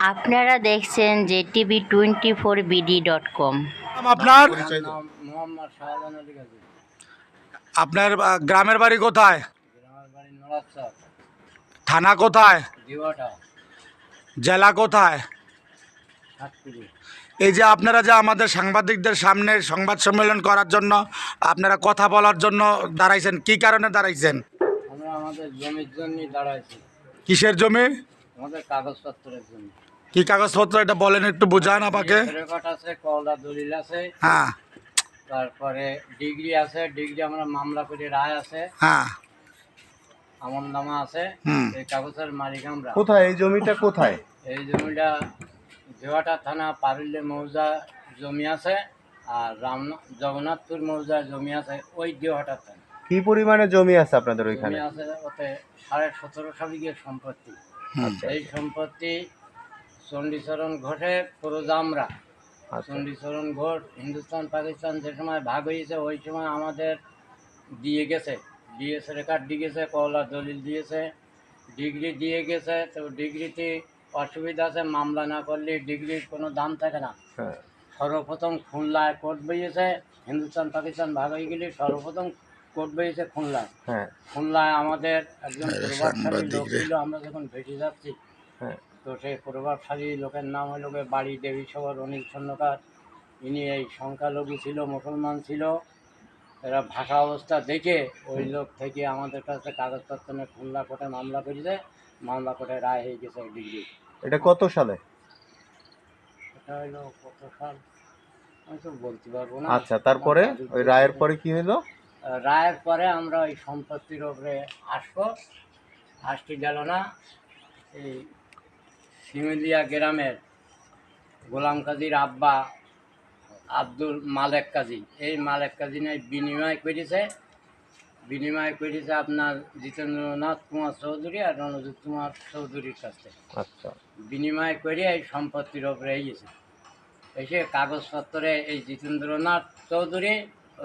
আপনারা দেখছেন যে TV twenty four BD dot com. আপনার? নাম মোহাম্মদ শাহজাহান আলী গাজী আপনার গ্রামের বাড়ি কোথায়? গ্রামের বাড়ি নড়াচ্ছার থানা কোথায়? জেলা কোথায়? এই যে আপনারা যে আমাদের সাংবাদিকদের সামনে সংবাদ সম্মেলন করার জন্য আপনারা কথা বলার জন্য দাঁড়াইছেন কি কারণে দাঁড়াইছেন? আমরা আমাদের জমির জন্যই দাঁড়াইছি। কিসের জমি? আমাদের কাগজপত্রের জন্য। কি কাগজপত্র এটা বলেন একটু বুঝান আমাকে। রেকর্ড আছে কলদা দলিল আছে। হ্যাঁ। তারপরে ডিগ্রি আছে ডিগ্রি আমরা মামলা করে রায় আছে। হ্যাঁ। আমল নামা আছে। এই কাগজের মালিক আমরা। কোথায়? এই জমিটা কোথায়? এই জমিটা দেওয়াটা থানা পারুল্য মৌজা জমি আছে আর রাম জগন্নাথপুর মৌজা জমি আছে ওই দেওয়াটা থানা। কি পরিমাণে জমি আছে আপনাদের ওইখানে? জমি আছে ওতে সাড়ে সতেরোশো বিঘে সম্পত্তি। আচ্ছা এই সম্পত্তি চণ্ডীচরণ ঘোষে পুরোজামরা। আচ্ছা। চণ্ডীচরণ ঘোষ হিন্দুস্তান পাকিস্তান যে সময় ভাগ হয়েছে ওই সময় আমাদের দিয়ে গেছে। ডিএস রেকর্ড দিয়ে গেছে কলা দলিল দিয়েছে। ডিগ্রি দিয়ে গেছে তো ডিগ্রিতে অসুবিধা আছে মামলা না করলে ডিগ্রির কোনো দাম থাকে না। হ্যাঁ। সর্বপ্রথম খুলনায় কোর্ট বইয়েছে হিন্দুস্তান পাকিস্তান ভাগ হয়ে গেলে সর্বপ্রথম কোর্ট বইয়েছে খুলনায়। হ্যাঁ। খুলনায় আমাদের একজন প্রভাবশালী লোক ছিল আমরা যখন ভেসে যাচ্ছি হ্যাঁ। তো সেই প্রভাবশালী লোকের নাম হলো বাড়ি দেবী সবর অনিল স্বর্ণকার ইনি এই সংখ্যালঘু ছিল মুসলমান ছিল। এরা ভাষা অবস্থা দেখে ওই লোক থেকে আমাদের কাছে কাগজপত্র নিয়ে খুলনা কোর্টে মামলা করেছে। মামলা কোর্টে রায় হয়ে গেছে ডিগ্রি এটা কত সালে? এটা হলো কত সাল? আমি তো বলতে পারব না। আচ্ছা তারপরে? ওই রায়ের পরে কি হলো? রায়ের পরে আমরা ওই সম্পত্তির ওপরে আসব। আসতে গেল না। এই শিমুলিয়া গ্রামের গোলাম কাজীর আব্বা আব্দুল মালেক কাজী। এই মালেক কাজী নাই বিনিময় করেছে। বিনিময় করেছে আপনার জিতেন্দ্রনাথ কুমার চৌধুরী আর রণজিৎ কুমার চৌধুরীর কাছে আচ্ছা। বিনিময় করে এই সম্পত্তির ওপরে এসেছে এসে কাগজপত্রে এই জিতেন্দ্রনাথ চৌধুরী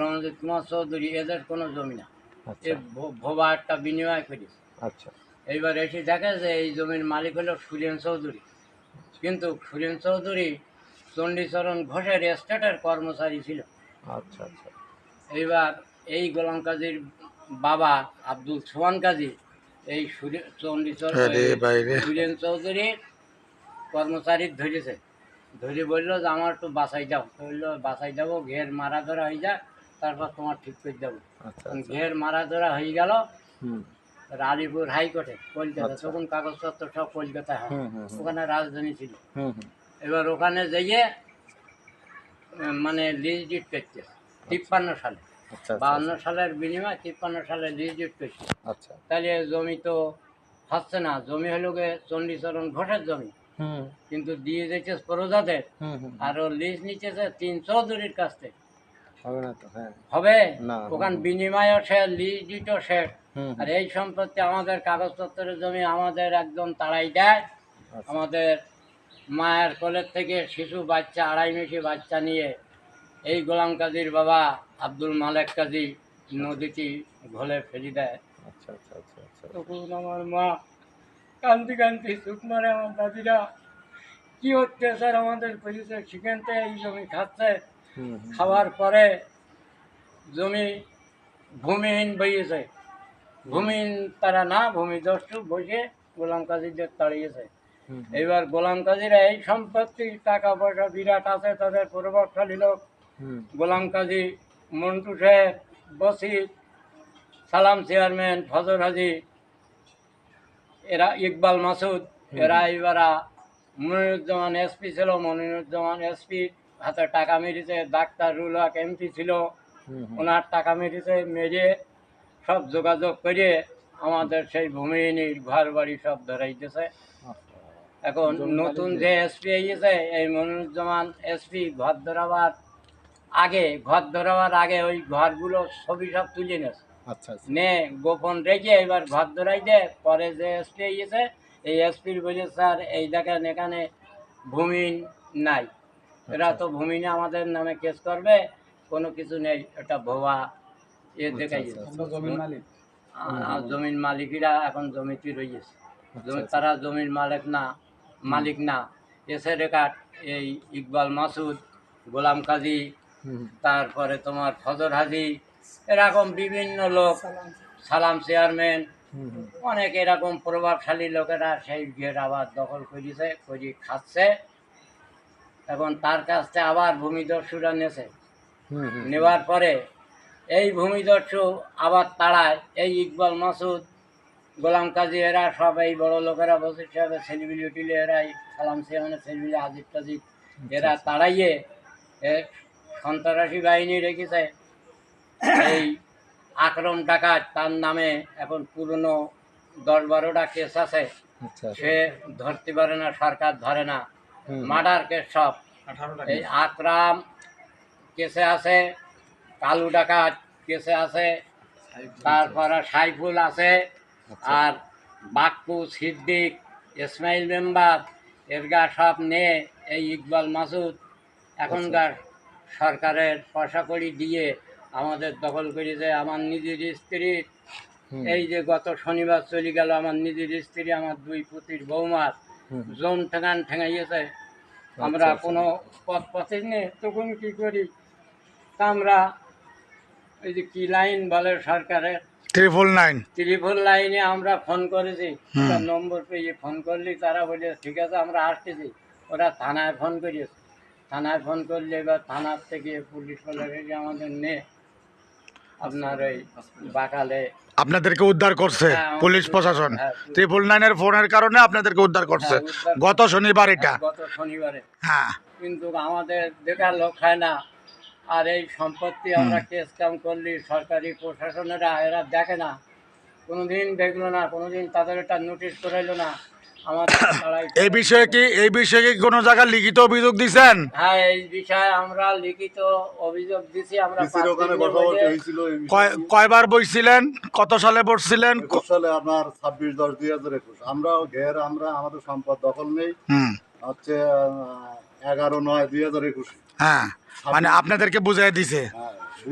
রণজিৎ কুমার চৌধুরী এদের কোনো জমি না। এ আচ্ছা ভোবা একটা বিনিময় করেছে। আচ্ছা। এইবার এসে দেখে যে এই জমির মালিক হলো সুরেন চৌধুরী। কিন্তু সুরেন চৌধুরী চণ্ডীচরণ ঘোষের এস্টেটের কর্মচারী ছিল। আচ্ছা আচ্ছা। এইবার এই গোলাম কাজীর বাবা আব্দুল সোহান কাজী এই চণ্ডীচরণ সুরেন চৌধুরী কর্মচারী ধরেছে। ধরে বলল যে আমার একটু বাসাই যাও। বলল বাসাই যাব ঘের মারা ধরা হয়ে যাক তারপর তোমার ঠিক করে দেবো। আচ্ছা তখন আচ্ছা। ঘের মারা ধরা হয়ে গেল। আলিপুর হাইকোর্টে কলকাতা আচ্ছা। তখন কাগজপত্র সব কলকাতা হয়। ওখানে রাজধানী ছিল। এবার ওখানে যেয়ে মানে লিজ ডিট করছে তিপ্পান্ন সালে। আচ্ছা আচ্ছা বাহান্ন সালের বিনিময় তিপ্পান্ন সালে লিজ ডিট করছে। আচ্ছা। তাহলে জমি তো হচ্ছে না জমি হলো গিয়ে চণ্ডীচরণ ঘোষের জমি। কিন্তু দিয়ে দিয়েছে প্রজাদের। আর ও লিজ নিচেছে তিন চৌধুরীর কাছ থেকে। হবে না তো হ্যাঁ। হবে? ওখান। বিনিময়ও শেষ লিজ ডিটও শেষ আর এই সম্পত্তি আমাদের কাগজপত্রের জমি আমাদের একদম তাড়াই দেয়। আচ্ছা। আমাদের মায়ের কোলের থেকে শিশু বাচ্চা আড়াই মেশি বাচ্চা নিয়ে এই গোলাম কাজীর বাবা আব্দুল মালেক কাজী নদীটি ঘোলে ফেলি দেয়। আচ্ছা আচ্ছা তখন আমার মা কান্তি কান্তি চুপ মারে আমার দাদিরা কি অত্যাচার আমাদের করেছে সেখানতে এই জমি খাচ্ছে। খাওয়ার পরে জমি ভূমিহীন বইয়েছে। ভূমিহীন তারা না ভূমিদস্যু বসে গোলাম কাজীদের তাড়িয়েছে। এবার গোলাম কাজীরা এই সম্পত্তি টাকা পয়সা বিরাট আছে তাদের প্রভাবশালী লোক। গোলাম কাজী মন্টু শেখ বসির সালাম চেয়ারম্যান ফজর হাজি এরা ইকবাল মাসুদ এরা এবারা মনিরুজ্জামান এসপি ছিল মনিরুজ্জামান এসপি হাতে টাকা মেরেছে ডাক্তার রুল হক এমপি ছিল। ওনার টাকা মেরেছে মেরে সব যোগাযোগ করে আমাদের সেই ভূমিহীনির ঘর বাড়ি সব ধরাইতেছে। এখন নতুন যে এসপি এসেছে এই মনিরুজ্জামান এসপি ঘর ধরাবার আগে ঘর ধরাবার আগে ওই ঘরগুলো ছবি সব তুলে নেছে আচ্ছা আচ্ছা। নে গোপন রেখে এবার ঘর ধরাই দে পরে যে এসপি এসেছে এই এসপির বলে স্যার এই দেখেন এখানে ভূমিহীন নাই। এরা তো ভূমিহীনে আমাদের নামে কেস করবে কোনো কিছু নেই এটা ভুয়া এ দেখাই জমিন মালিকেরা এখন জমিতে রয়েছে জমি আচ্ছা। তারা জমির মালিক না মালিক না। এসে রেখাট এই ইকবাল মাসুদ গোলাম কাজী তারপরে তোমার ফজর হাজি এরকম বিভিন্ন লোক সালাম চেয়ারম্যান অনেক এরকম প্রভাবশালী লোকেরা সেই ঘের আবার দখল করেছে করে খাচ্ছে। এখন তার কাছ থেকে আবার ভূমিদস্যুরা নেছে নেওয়ার পরে এই ভূমিদস্যু আবার তাড়ায়। এই ইকবাল মাসুদ গোলাম কাজী এরা সব এই বড় লোকেরা বসে হিসাবে সেলিবিলি উঠিলে এরাই সালাম সিয়ামানে সেলিবিলি আজিব টাজিব এরা তাড়াইয়ে এ সন্ত্রাসী বাহিনী রেখেছে। এই আকরম ডাকাত তার নামে এখন পুরনো দশ বারোটা কেস আছে। আচ্ছা সে ধরতে পারে না সরকার ধরে না। মার্ডার কেস সব। এই আকরাম কেসে আছে। কালু ডাকাত কেসে আছে তারপরে সাইফুল আছে আর বাক্কু সিদ্দিক ইসমাইল মেম্বার এরগা সব নিয়ে এই ইকবাল মাসুদ এখনকার সরকারের পয়সা কড়ি দিয়ে আমাদের দখল করেছে আমার নিজের স্ত্রী। এই যে গত শনিবার চলে গেল আমার নিজের স্ত্রী আমার দুই পুতির বৌমার। জোন ঠেঙান ঠেঙাইয়েছে। আমরা আচ্ছা। কোনো পথ পথে নেই তখন কি করি? তা আমরা এই যে কি লাইন বলে সরকারের? ট্রিপল নাইন ত্রিপুর লাইনে আমরা ফোন করেছি। তার নম্বর পেয়ে ফোন করলি তারা বলে ঠিক আছে আমরা আসতেছি। ওরা থানায় ফোন করিয়েছে থানায় ফোন করলে এবার থানার থেকে পুলিশ বলে আমাদের নে আপনার ওই বাকালে আপনাদেরকে উদ্ধার করছে হ্যাঁ, পুলিশ প্রশাসন। হ্যাঁ, ট্রিপল নাইনের ফোনের কারণে আপনাদেরকে উদ্ধার করছে। হ্যাঁ, গত শনিবার এটা। গত শনিবারে। হ্যাঁ। কিন্তু আমাদের দেখার লোক হয় না। আর এই সম্পত্তি আমরা কেস কাম করলি সরকারি প্রশাসনেরা এরা দেখে না। কোনোদিন দেখল না কোনোদিন তাদের একটা নোটিশ করাইলো না। আমাদের এই বিষয়ে কি এই বিষয়ে কি কোনো জায়গায় লিখিত অভিযোগ দিছেন? হ্যাঁ এই বিষয়ে আমরা লিখিত অভিযোগ দিছি আমরা কয়বার বইছিলেন? কত সালে বসছিলেন একুশ সালে আপনার ছাব্বিশ দশ দুই হাজার একুশ। আমরাও ঘের আমরা আমাদের সম্পদ দখল নেই। হচ্ছে এগারো নয় দুই হাজার একুশে। হ্যাঁ। মানে আপনাদেরকে বুঝাই দিছে।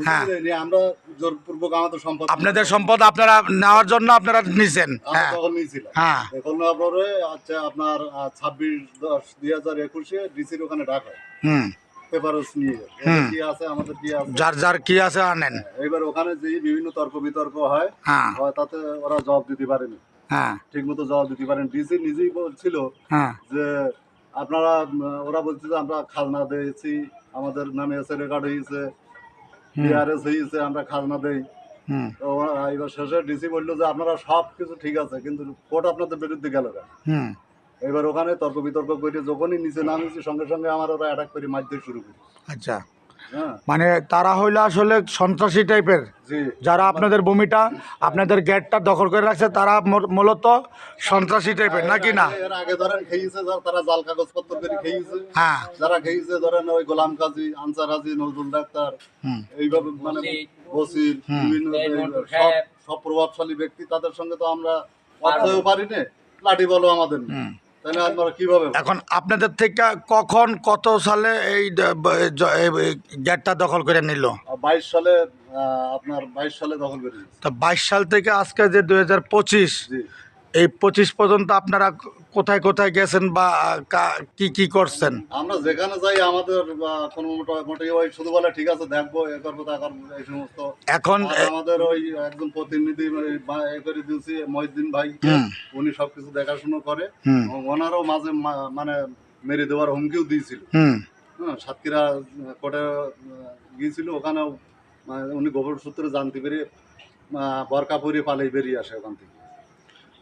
হ্যাঁ। আমরা জোরপূর্বক আমাদের সম্পদ আপনাদের সম্পদ আপনারা নেওয়ার জন্য আপনারা নিছেন। হ্যাঁ। নিয়েছিলাম। হ্যাঁ। এখন আপনার ছাব্বিশ দশ দুই হাজার একুশে ডিসির ওখানে হুম। আছে যার যার কি আছে আনেন। এবার ওখানে যে বিভিন্ন তর্ক বিতর্ক হয় হ্যাঁ। তাতে ওরা জবাব দিতে পারেনি। হ্যাঁ। ঠিক মতো জবাব দিতে পারেন। ডিসি নিজেই বলছিল হ্যাঁ। যে আপনারা ওরা বলছে যে আমরা খাজনা দিয়েছি আমাদের নামে এসে রেকর্ড হয়েছে বিআরএস হয়েছে আমরা খাজনা দেই। হুম। এবার শেষে ডিসি বলল যে আপনারা সব কিছু ঠিক আছে কিন্তু কোর্ট আপনাদের বিরুদ্ধে গেল এবার ওখানে তর্ক বিতর্ক করে যখনই নিচে নামেছি সঙ্গে সঙ্গে আমার ওরা অ্যাটাক করে মারতে শুরু করি। আচ্ছা। মানে তারা হইল আসলে সন্ত্রাসী টাইপের। জি। যারা আপনাদের ভূমিটা আপনাদের গেটটা দখল করে রাখছে তারা মূলত সন্ত্রাসী টাইপের নাকি না? আগে ধরেন খেয়েছে তারা জাল কাগজপত্র করে খেয়েছে। হ্যাঁ। যারা খেয়েছে ধরেন ওই গোলাম কাজী আনসার হাজি নজরুল ডাক্তার হুম। এইভাবে মানে বসির। বিভিন্ন এই সব প্রভাবশালী ব্যক্তি তাদের সঙ্গে তো আমরা পারি না লাঠি বলো আমাদের এখন আপনাদের থেকে কখন কত সালে এই গেটটা দখল করে নিল? বাইশ সালে আপনার বাইশ সালে দখল করে নিল। তা বাইশ সাল থেকে আজকে যে দুই হাজার পঁচিশ এই পঁচিশ পর্যন্ত আপনারা কোথায় কোথায় গেছেন বা কা- কি করছেন? আমরা যেখানে যাই আমাদের কোনো মোটামুটি ওই শুধু বলে ঠিক আছে দেখব এ করব তা করব এই সমস্ত। এখন আমাদের ওই একজন প্রতিনিধি এ করে দিয়েছি মহিউদ্দিন ভাই উনি সবকিছু দেখাশুনো করে। ওনারও মাঝে মানে মেরে দেওয়ার হুমকিও দিয়েছিল। হ্যাঁ সাতক্ষীরা কোর্টে গিয়েছিল ওখানেও মানে উনি গোবর সূত্রে জানতে পেরে আহ, বরকা পরে পালিয়ে বেরিয়ে আসে ওখান থেকে।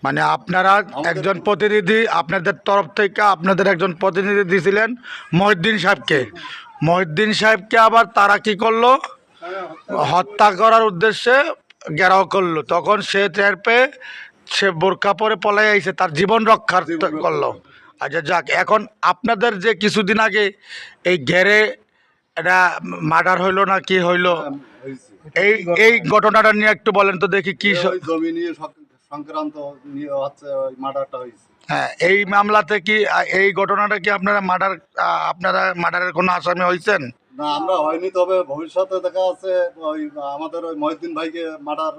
মানে আপনারা একজন প্রতিনিধি আপনাদের তরফ থেকে আপনাদের একজন প্রতিনিধি দিয়েছিলেন মহিউদ্দিন সাহেবকে। মহিউদ্দিন সাহেবকে আবার তারা কি করল? হত্যা করার উদ্দেশ্যে ঘেরাও করল। তখন সে টের পেয়ে সে বোরকা পরে পলাই আইছে তার জীবন রক্ষার রক্ষা করল। আচ্ছা যাক এখন আপনাদের যে কিছুদিন আগে এই ঘেরে এটা মার্ডার হইল না কি হইল? এই এই ঘটনাটা নিয়ে একটু বলেন তো দেখি কি জমি নিয়ে সক- সংক্রান্ত হচ্ছে ওই মার্ডারটা হয়েছে। হ্যাঁ এই মামলাতে কি এই ঘটনাটা কি আপনারা মার্ডার আপনারা মার্ডারের কোনো আসামি হয়েছেন? না আমরা হয়নি তবে ভবিষ্যতে দেখা যাচ্ছে ওই আমাদের ওই মহিউদ্দিন ভাইকে মার্ডার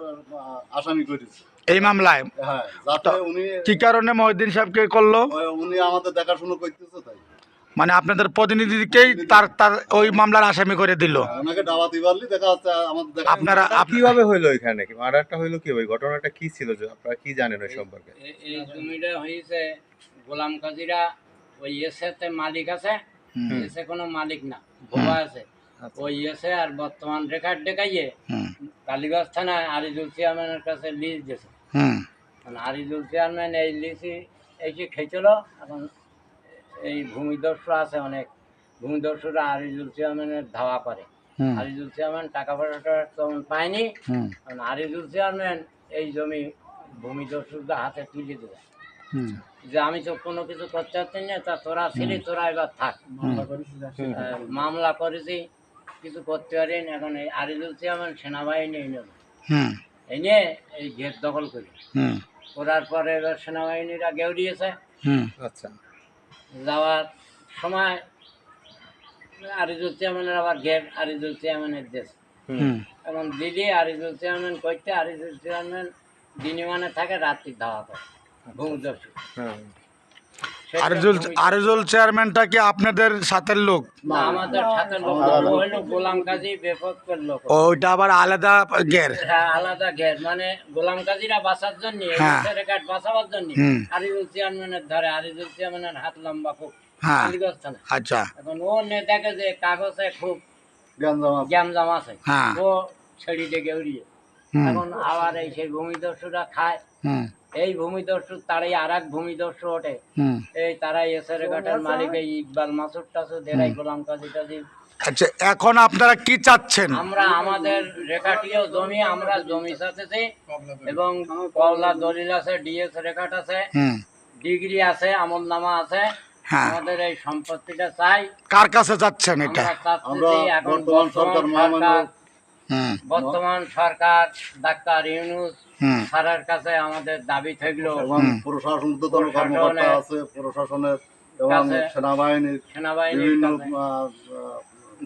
আসামি করেছে। এই মামলায়? হ্যাঁ যাতে উনি কি কারণে মহিউদ্দিন সাহেবকে করল? উনি আমাদের দেখাশুনো করতেছে তাই। মানে আপনাদের প্রতিনিধিকেই তার তার ওই মামলার আসামি করে দিল। ওনাকে দাওয়াতি পারলি দেখা যাচ্ছে আমাদের দেখা আপনারা আপ- কীভাবে হইল এখানে? কি মার্ডারটা হইল কি? ওই ঘটনাটা কি ছিল? যে আপনারা কি জানেন ওই সম্পর্কে? এ- এই জমিটা হয়েছে গোলাম কাজীরা ওই এসেতে মালিক আছে। হুম, এসে কোনো মালিক না ভোবা আছে। আচ্ছা। ওই এসে আর বর্তমান রেকর্ড দেখাইয়ে হুম, কালীগঞ্জ থানায় আরিজুল চেয়ারম্যানের কাছে লিজ দিয়েছে। হুম, মানে আরিজুল চেয়ারম্যান এই লিসি এসে খেয়েছিল এখন এই ভূমিদস্যু আছে অনেক। ভূমিদস্যুরা আরিজুল চেয়ারম্যানের ধাওয়া করে। আরিজুল চেয়ারম্যান টাকা পয়সাটা তখন পায়নি। আরিজুল চেয়ারম্যান এই জমি ভূমিদস্যুদের হাতে তুলে দেবে। যে আমি তো কোনো কিছু করতে পারছি না তা তোরা ছিলি তোরা এবার থাক। মামলা করেছি কিছু করতে পারিনি। এখন এই আরিজুল চেয়ারম্যান সেনাবাহিনী এনে এনে এই গেট দখল করি করার পরে এবার সেনাবাহিনীরা গেউড়িয়েছে। হুম, আচ্ছা। যাওয়ার সময় আরিজুল চেয়ারম্যানের আবার গেট আরিজুল চেয়ারম্যানের দেশ। এবং দিদি আরিজুল চেয়ারম্যান করতে আরিজুল চেয়ারম্যান দিনে মানে থাকে রাত্রি ধাওয়া করে। ভূমিদস্যু সেটা আরজুল আরজুল চেয়ারম্যানটা কি আপনাদের সাথের লোক? ওইটা আবার আলাদা গের হ্যাঁ আলাদা ঘের মানে গোলাম কাজীরা বাঁচার জন্য হ্যাঁ। বাঁচাবার জন্য। আরিজুল চেয়ারম্যানের ধরে আরিজুল চেয়ারম্যানের হাত লম্বা খুব হ্যাঁ। আচ্ছা। এখন ও নে দেখে যে কাগজে খুব জ্ঞান জমা গ্যামজাম আছে হ্যাঁ। ও ছেড়ি ডেকে উড়িয়ে। এখন আবার এই সেই ভূমিদস্যুরা খায়। হুম, এই ভূমিদস্যু তারাই আর এক ভূমিদস্যু ওঠে। এই তারাই এসে রেখাটের মালিক এই ইকবাল মাসুদ টাসুদ এরাই গোলাম কাজী টাজী। আচ্ছা এখন আপনারা কি চাচ্ছেন? আমরা আমাদের রেখাটিও জমি আমরা জমি সাথেছি এবং কওলা দলিল আছে ডিএস রেখাট আছে ডিগ্রি আছে আমল নামা আছে। হ্যাঁ। আমাদের এই সম্পত্তিটা চাই। কার কাছে যাচ্ছেন এটা? আমরা এখন বর্তমান সরকার মহামান্য বর্তমান সরকার ডাক্তার ইউনুস কাছে আমাদের দাবি থাকল এবং প্রশাসন কর্মকর্তা আছে প্রশাসনের এবং সেনাবাহিনীর সেনাবাহিনীর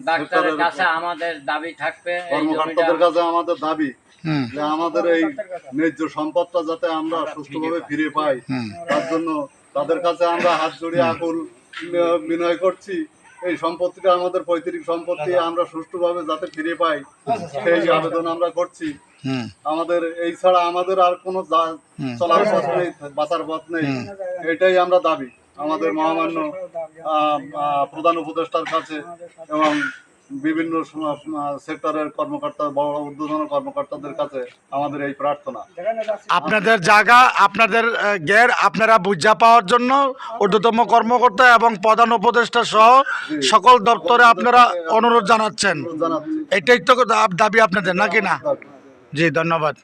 ডাক্তারের কাছে আমাদের দাবি থাকবে কর্মকর্তাদের কাছে আমাদের দাবি যে আমাদের এই ন্যায্য সম্পদটা যাতে আমরা সুষ্ঠুভাবে ফিরে পাই। তার জন্য তাদের কাছে আমরা হাত জড়িয়ে আকুল বিনয় করছি। এই সম্পত্তিটা আমাদের পৈতৃক সম্পত্তি আমরা সুষ্ঠুভাবে যাতে ফিরে পাই সেই আবেদন আমরা করছি। আমাদের এই ছাড়া আমাদের আর কোনো চলার পথ নেই বাঁচার পথ নেই। এটাই আমরা দাবি। আমাদের মহামান্য প্রধান উপদেষ্টার কাছে এবং বিভিন্ন সেক্টরের কর্মকর্তা বড় উদ্বোধন কর্মকর্তাদের কাছে আমাদের এই প্রার্থনা। আপনাদের জায়গা আপনাদের গ্যার গের আপনারা বুঝা পাওয়ার জন্য ঊর্ধ্বতম কর্মকর্তা এবং প্রধান উপদেষ্টা সহ সকল দপ্তরে আপনারা অনুরোধ জানাচ্ছেন। এটাই তো দাবি আপনাদের নাকি না? জি ধন্যবাদ।